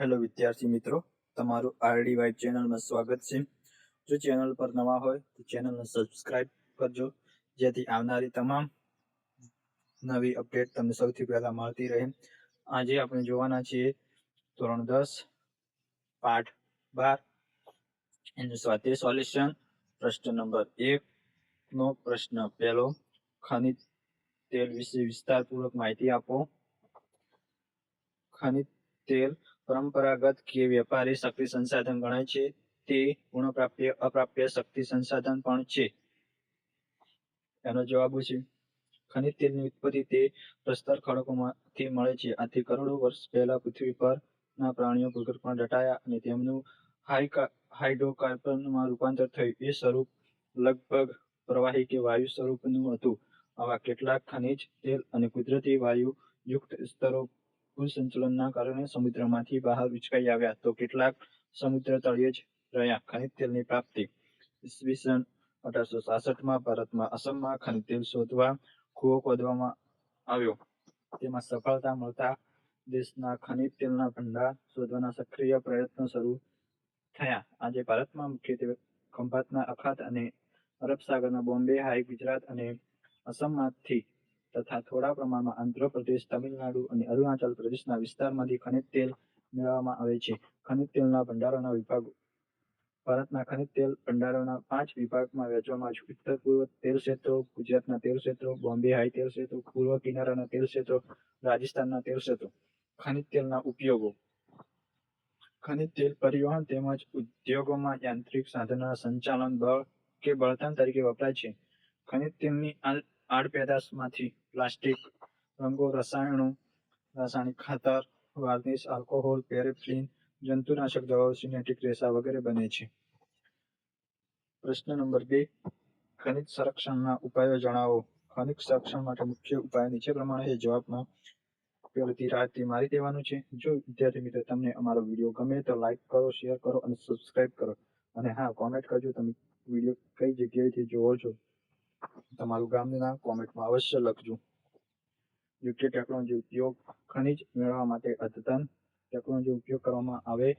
Hello વિદ્યાર્થી મિત્રો, તમારું આરડી વાઇબ ચેનલમાં સ્વાગત છે. જો ચેનલ પર નવા હોય તો ચેનલને સબસ્ક્રાઇબ કરજો, જેથી આવનારી તમામ નવી અપડેટ તમને સૌથી પહેલા મળતી રહે. આજે આપણે જોવાના છીએ ધોરણ દસ, પાઠ બાર, એનું સ્વાધ્યાય સોલ્યુશન, પ્રશ્ન નંબર એક નો પ્રશ્ન પહેલો, ખનિજ તેલ વિશે વિસ્તારપૂર્વક માહિતી આપો. ખનિજ તેલ પરંપરાગત કે વ્યાપારી શક્તિ સંસાધન ગણાય છે, તે ગુણપ્રાપ્ય, અપ્રાપ્ય શક્તિ સંસાધન પણ છે. એનો જવાબ છે, ખનિજ તેલની ઉત્પત્તિ તે પ્રસ્તર ખડકોમાંથી મળે છે. આથી કરોડો વર્ષ પહેલા પૃથ્વી પરના પ્રાણીઓ ભૂગર્ભમાં દટાયા અને તેમનું હાઇડ્રોકાર્બનમાં રૂપાંતર થયું. એ સ્વરૂપ લગભગ પ્રવાહી કે વાયુ સ્વરૂપનું હતું. આવા કેટલાક ખનિજ, તેલ અને કુદરતી વાયુ યુક્ત સ્તરો ભૂ સંતુલનના કારણે સમુદ્રમાંથી બહાર ઉચકાઈ આવ્યા તો કેટલાક સમુદ્ર તળિયે જ રહ્યા. ખનિજ તેલની પ્રાપ્તિ. ઈસવીસન અઢારસો સાસઠમાં ભારતમાં અસમમાં ખનિજ તેલ શોધવા કૂવો ખોદવામાં આવ્યો. તેમાં સફળતા મળતા દેશના ખનિજ તેલના ભંડાર શોધવાના સક્રિય પ્રયત્નો શરૂ થયા. આજે ભારતમાં મુખ્યત્વે ખંભાતના અખાત અને અરબ સાગરના બોમ્બે, હાઈ ગુજરાત અને અસમમાંથી તથા થોડા પ્રમાણમાં આંધ્રપ્રદેશ, તમિલનાડુ અને અરુણાચલ પ્રદેશના વિસ્તારમાંથી ખનિજ તેલ મેળવવામાં આવે છે. ખનિજ તેલના ભંડારોના વિભાગો, ભારતના ખનિજ તેલ ભંડારોના પાંચ વિભાગમાં વહેંચવામાં આવે છે ઉત્તર પૂર્વ તેલ ક્ષેત્રો, ગુજરાતના તેલ ક્ષેત્રો, બોમ્બે હાઈ તેલ ક્ષેત્રો, પૂર્વ કિનારાના તેલ ક્ષેત્રો, રાજસ્થાનના તેલ ક્ષેત્રો. ખનિજ તેલના ઉપયોગો. ખનિજ તેલ પરિવહન તેમજ ઉદ્યોગોમાં યાંત્રિક સાધનોના સંચાલન બળ કે બળતણ તરીકે વપરાય છે. ખનિજ તેલની આડ- આડપેદાશમાંથી પ્લાસ્ટિક, રંગો, રસાયણો, રાસાયણિક ખાતર, વાર્નિશ, આલ્કોહોલ, પેરેફિન, જંતુનાશક દવાઓ, સિનેટિક રેસા વગેરે બને છે. પ્રશ્ન નંબર બે, ખનિજ સંરક્ષણના ઉપાયો જણાવો. ખનિજ સંરક્ષણ માટે મુખ્ય ઉપાય નીચે પ્રમાણે જવાબમાં પહેલેથી રાતથી મારી દેવાનું છે. જો વિદ્યાર્થી મિત્રો તમને અમારો વીડિયો ગમે તો લાઈક કરો, શેર કરો અને સબસ્ક્રાઇબ કરો. અને હા, કોમેન્ટ કરજો. તમે વીડિયો કઈ જગ્યાએથી જોવો છો, તમારું ગામનું નામ કોમેન્ટમાં અવશ્ય લખજો. યોગ્ય ટેકનોલોજી ઉપયોગ ખનિજ મેળવવા માટે અદ્યતન ટેકનોલોજી ઉપયોગ કરવામાં આવે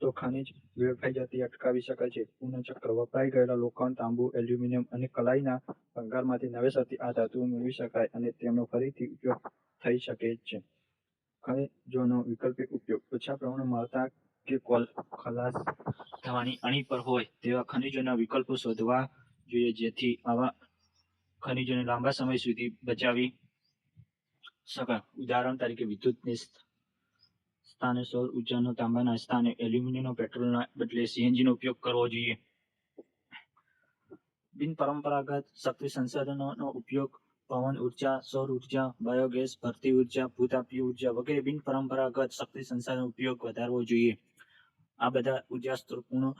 તો ખનિજ વેડફાઈ જતી અટકાવી શકાય છે. પુનઃચક્ર વપરાઈ ગયેલા લોખંડ, તાંબુ, એલ્યુમિનિયમ અને કલાઈના ભંગારમાંથી નવેસરથી આ ધાતુઓ મેળવી શકાય અને તેમનો ફરીથી ઉપયોગ થઈ શકે છે. ખનિજોનો વૈકલ્પિક ઉપયોગ ઓછા પ્રમાણમાં મળતા કે કોલ ખલાસ થવાની અણી પર હોય તેવા ખનિજોના વિકલ્પો શોધવા જોઈએ જેથી આવા ખનિજોને લાંબા સમય સુધી બચાવી શકાય ઉદાહરણ તરીકે વિદ્યુતની સ્થાને સૌર ઉર્જાનો તાંબાના સ્થાને એલ્યુમિનિયમ પેટ્રોલના બદલે સીએનજીનો ઉપયોગ કરવો જોઈએ. બિન પરંપરાગત શક્તિ સંસાધનોનો ઉપયોગ પવન ઊર્જા, સૌર ઊર્જા, બાયોગેસ, ભરતી ઊર્જા, ભૂતાપીય ઊર્જા વગેરે બિન પરંપરાગત શક્તિ સંસાધનો ઉપયોગ વધારવો જોઈએ. આ બધા ઊર્જા સ્ત્રોત પૂર્ણ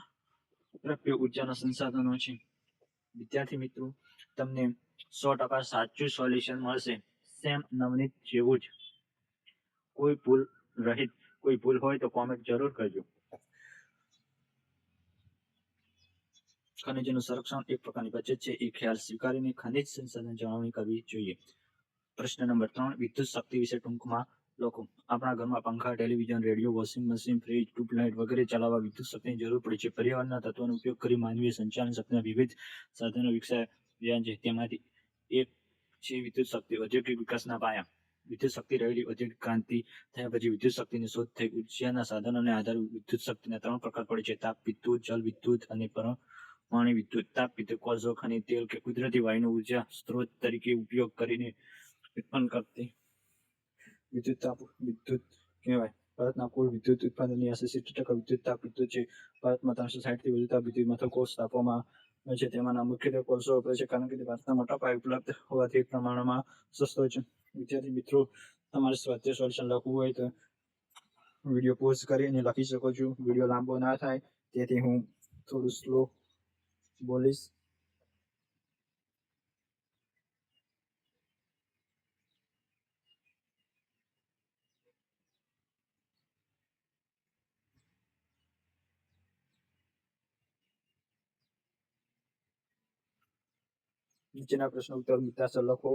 પ્રાપ્ય ઉર્જાના સંસાધનો છે. વિદ્યાર્થી મિત્રો, તમને સો ટકા સાચું સોલ્યુશન મળશે. સેમ નવનીત જેવું જ. કોઈ ભૂલ રહિત કોઈ ભૂલ હોય તો કોમેન્ટ જરૂર કરજો. ખનિજનું સંરક્ષણ એક પ્રકારની બચત છે. એ ખ્યાલ સ્વીકારીને ખનિજ સંસાધન જાળવણી કરવી જોઈએ. પ્રશ્ન નંબર ત્રણ, વિદ્યુત શક્તિ વિશે ટૂંકમાં લોકો આપણા ઘરમાં પંખા, television, radio, washing machine, fridge, tubelight વગેરે ચલાવવા વિદ્યુત શક્તિની જરૂર પડે છે. પર્યાવરણના તત્વોનો ઉપયોગ કરી માનવીય સંચાલન શક્તિના વિવિધ સાધનો વિકસાવ્યા છે. તેમાંથી એક છે વિદ્યુત શક્તિ, ઔદ્યોગિક વિકાસના પાયા. વિદ્યુત શક્તિ રહેલી ઔદ્યોગિક ક્રાંતિ થયા પછી વિદ્યુત શક્તિની શોધ થઈ. ઉર્જાના સાધનોને આધારે વિદ્યુત શક્તિના ત્રણ પ્રકાર પડે છે. તાપ, વિદ્યુત જલ વિદ્યુત અને પરમાણુ વિદ્યુત. તાપ, વિદ્યુત, કોલસો, ખનિજ, તેલ કે કુદરતી વાયુનો ઊર્જા સ્ત્રોત તરીકે ઉપયોગ કરીને ઉત્પન્ન કરતી. વિદ્યુત તાપ, વિદ્યુત કહેવાય. ભારતના કુલ વિદ્યુત ઉત્પાદનની આશરે સિત્તેર ટકા વિદ્યુત તાપ વિદ્યુત છે. ભારતમાં ત્રણસો સાઠથી વધુ તાપ વિદ્યુત મથકો સ્થાપવામાં છે તેમાંના મુખ્યત્વે કોલસો વપરાય છે, કારણ કે તે ભારતના મોટા પાયે ઉપલબ્ધ હોવાથી પ્રમાણમાં સસ્તો છે. વિદ્યાર્થી મિત્રો, તમારે સ્વાધ્યાય સોલ્યુશન લખવું હોય તો વીડિયો પોઝ કરીને લખી શકો છો. વીડિયો લાંબો ના થાય, તેથી હું થોડું સ્લો બોલીશ. નીચેના પ્રશ્નો ઉત્તર મિત્રાસર લખો.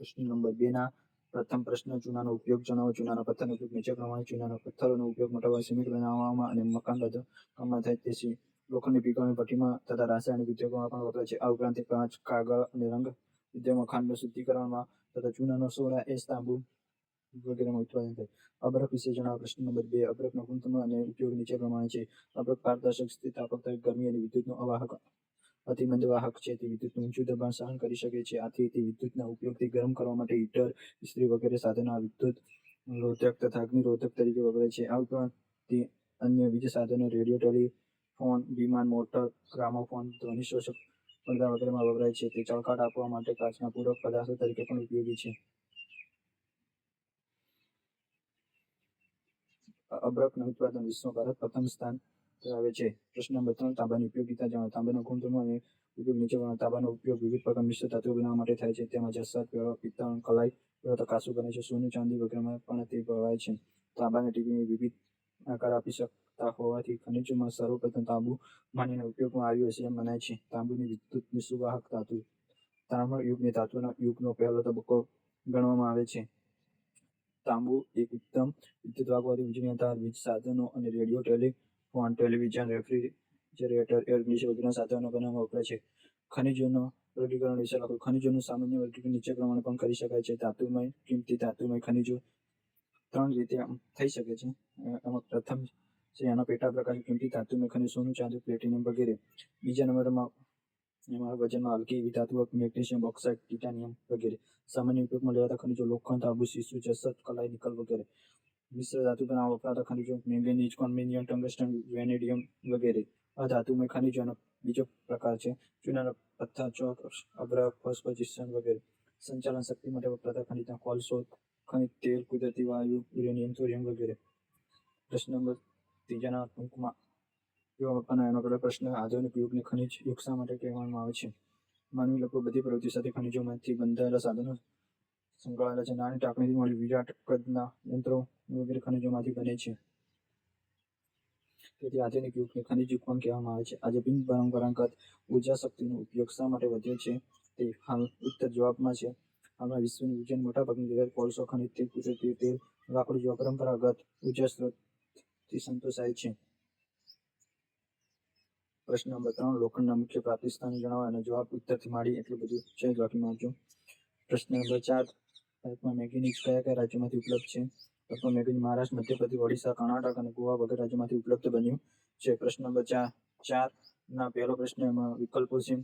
પ્રશ્ન નંબર બે ના પ્રથમ પ્રશ્ન, ચૂનાનો ઉપયોગ જણાવો. ચૂનાના પથ્થરનો ઉપયોગ નીચે પ્રમાણે ચૂનાના પથ્થરોનો ઉપયોગ મોટાભાગે સિમેન્ટ બનાવવામાં અને મકાન બાંધકામમાં થાય. તે છે લોખંડની પીકળની ભઠ્ઠીમાં તથા રાસાયણિક ઉદ્યોગોમાં પણ વપરાય છે. આ ઉપરાંત કાચ કાગળ અને રંગ ઉદ્યોગમાં ખાંડનું શુદ્ધિકરણમાં તથા ચૂનાનો સોડા, એ તાંબુ વગેરેમાં ઉત્પાદન થાય. અબરક વિશે જણાવો. પ્રશ્ન નંબર બે અબરકનો ગુણધર્મ અને ઉપયોગ નીચે પ્રમાણે છે. અબરક પારદર્શક સ્થિતિસ્થાપકતા ગરમી અને વિદ્યુતનો અવાહક અતિમંદ વાહક છે, તે વિદ્યુતનું ઊંચું દબાણ સહન કરી શકે છે. આથી તે વિદ્યુતના ઉપયોગથી ગરમ કરવા માટે હીટર, ઇસ્ત્રી વગેરે સાધનો વિદ્યુત રોધક તથા અગ્નિરોધક તરીકે વપરાય છે. આ ઉપરાંત તે અન્ય બીજા સાધનો, રેડિયો, ટેલિફોન, વિમાન, મોટર, ગ્રામોફોન, ધ્વનિ શોષક પડદા વગેરેમાં વપરાય છે. તે ચળકાટ આપવા માટે કાચના પૂરક પદાર્થો તરીકે પણ ઉપયોગી છે. અબ્રકનું ઉત્પાદન વિશ્વમાં ભારત પ્રથમ સ્થાન ધરાવે છે પ્રશ્ન નંબર ત્રણ, તાંબાની ઉપયોગિતા જાણો. તાંબાના ગુણધર્મો અને ઉપયોગ નીચે તાંબાનો ઉપયોગ વિવિધ પ્રકાર મિશ્ર ધાતુઓ બનાવવા માટે થાય છે. તેમાં જસત પેળો પિત્તળ કલાઈ તકાસુ કાસુ બને છે. સોનું, ચાંદી વગેરેમાં પણ તે ભરાય છે. તાંબાને ટીવીને વિવિધ આકાર આપી શકતા હોવાથી ખનિજોમાં સર્વપ્રથમ તાંબુ માનીને ઉપયોગમાં આવ્યું હશે એમ મનાય છે. તાંબુની વિદ્યુતની સુવાહક ધાતુ, તાંબા યુગને ધાતુના યુગનો પહેલો તબક્કો ગણવામાં આવે છે. તાંબુ એક ઉત્તમ વિદ્યુત વાગવાથી વીજળી તાર વીજ સાધનો અને radio telephone television refrigerator air condition વગેરેના સાધનો બનાવવામાં વપરાય છે. ખનિજોનો વર્ગીકરણ વિશે લખો ખનિજોનું સામાન્ય વર્ગીકરણ નીચે પ્રમાણે પણ કરી શકાય છે. ધાતુમય, કિંમતી ધાતુમય ખનિજો ત્રણ રીતે થઈ શકે છે. એમાં પ્રથમ છે એના પેટા પ્રકાર કિંમતી ધાતુમય ખનિજ, સોનું ચાંદી પ્લેટિનિયમ વગેરે. બીજા નંબરમાં એમાં વજનમાં હલકી એવી ધાતુઓ, મેગ્નેશિયમ ઓક્સાઇડ ટિટાનિયમ વગેરે. સામાન્ય ઉપયોગમાં લેવાતા ખનિજો લોખંડ આબુ શિશુ, જસત, કલાઈ, નિકલ વગેરે. મિશ્ર ધાતુ બનાવવા વપરાતા ખનિજો મેંગેનીઝ કોન્વેનિયમ ટંગસ્ટન, વેનેડિયમ વગેરે. આ ધાતુમય ખનિજોનો બીજો પ્રકાર છે. ચૂનાનો પથ્થર, ચોક અબ્રક ફોસ્ફોજિસ્ટન વગેરે. સંચાલન શક્તિ માટે વપરાતા ખનિજના કોલસો ખનિજ, તેલ, કુદરતી વાયુ, યુરેનિયમ થોરિયમ વગેરે. પ્રશ્ન નંબર ત્રીજાના ટૂંકમાં એવા બાપાના એનો પહેલો પ્રશ્ન, આધુનિક યુગને ખનિજ યુગ માટે કહેવામાં આવે છે? માનવી લોકો બધી પ્રવૃત્તિ સાથે ખનિજોમાંથી બંધાયેલા સાધનો સંકળાયેલા છે. નાની ટાંકણીથી મળી વિરાટ કદના યંત્રો વગેરે ખનિજોમાંથી બને છે. તેથી આધુનિક યુગને ખનિજ યુગ પણ કહેવામાં આવે છે. આજે બિન પરંપરાગત ઊર્જા શક્તિનો ઉપયોગ શા માટે વધ્યો છે? તે હાલ ઉત્તર જવાબમાં છે. હાલમાં વિશ્વની ઉર્જાની મોટાભાગની જરૂરિયાત કોલસો ખનિજ તેલ, કુદરતી તેલ, લાકડું જેવા પરંપરાગત ઊર્જા સ્ત્રોતથી સંતોષાય છે. પ્રશ્ન નંબર ત્રણ, લોખંડના મુખ્ય પ્રાપ્તિ સ્થાન જણાવો અને જવાબ ઉત્તરથી માંડી એટલું બધું છે લખી નાખજો પ્રશ્ન નંબર ચાર ભારતમાં મેંગેનીઝ કયા કયા રાજ્યોમાંથી ઉપલબ્ધ છે? ભારતમાં મેંગેનીઝ મહારાષ્ટ્ર, મધ્યપ્રદેશ, ઓડિશા, કર્ણાટક અને ગોવા વગેરે રાજ્યોમાંથી ઉપલબ્ધ બન્યું છે. પ્રશ્ન નંબર ચાર ચાર ના પહેલો પ્રશ્ન એમાં વિકલ્પો છે.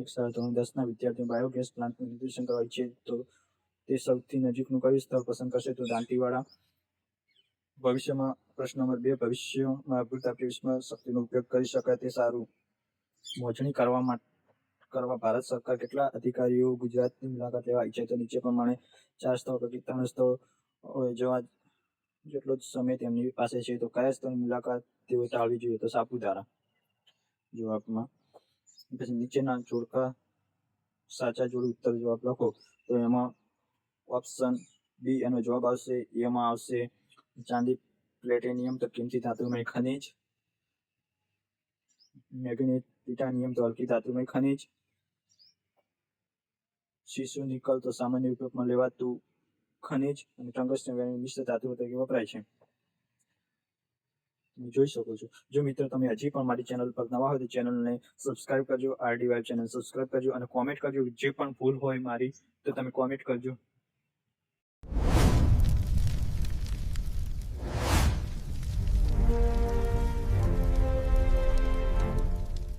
એક શાળા ધોરણ દસના વિદ્યાર્થીઓ બાયોગેસ પ્લાન્ટનું નિર્દેશન કરવા ઈચ્છે તો તે સૌથી નજીકનું કયું સ્થળ પસંદ કરશે તો દાંતીવાડા. ભવિષ્યમાં પ્રશ્ન નંબર બે, ભવિષ્યમાં અભ્યુતાપ્ય વિશ્વ શક્તિનો ઉપયોગ કરી શકાય તે સારું. મોજણી કરવા માટે કરવા ભારત સરકાર કેટલા અધિકારીઓ ગુજરાતની મુલાકાત લેવા ઈચ્છે તો નીચે પ્રમાણે ચાર સ્થળ પૈકી ત્રણ સ્થળો જવા જેટલો જ સમય તેમની પાસે છે તો કયા સ્થળની મુલાકાત તેઓ ટાળવી જોઈએ તો સાપુતારા જવાબમાં પછી નીચેના જોડકા સાચા જોડ ઉત્તર જવાબ લખો. તો એમાં ઓપ્શન બી એનો જવાબ આવશે એમાં આવશે. ચાંદી પ્લેટિનિયમ તો કિંમતી ધાતુમય ખનિજ. મેગ્નેટ ટિટાનિયમ તો હલકી ધાતુમય ખનિજ. શિશુ નિકલ તો સામાન્ય ઉપયોગમાં લેવાતું ખનિજ અને ટંગસ્ટન મિશ્ર ધાતુઓ તરીકે વપરાય છે. તમે જોઈ શકો છો. જો મિત્રો તમે હજી પણ મારી ચેનલ પર નવા હોય તો ચેનલને સબસ્ક્રાઇબ કરજો. આરડી વાઇબ ચેનલ સબસ્ક્રાઇબ કરજો અને કોમેન્ટ કરજો. જે પણ ભૂલ હોય મારી તો તમે કોમેન્ટ કરજો.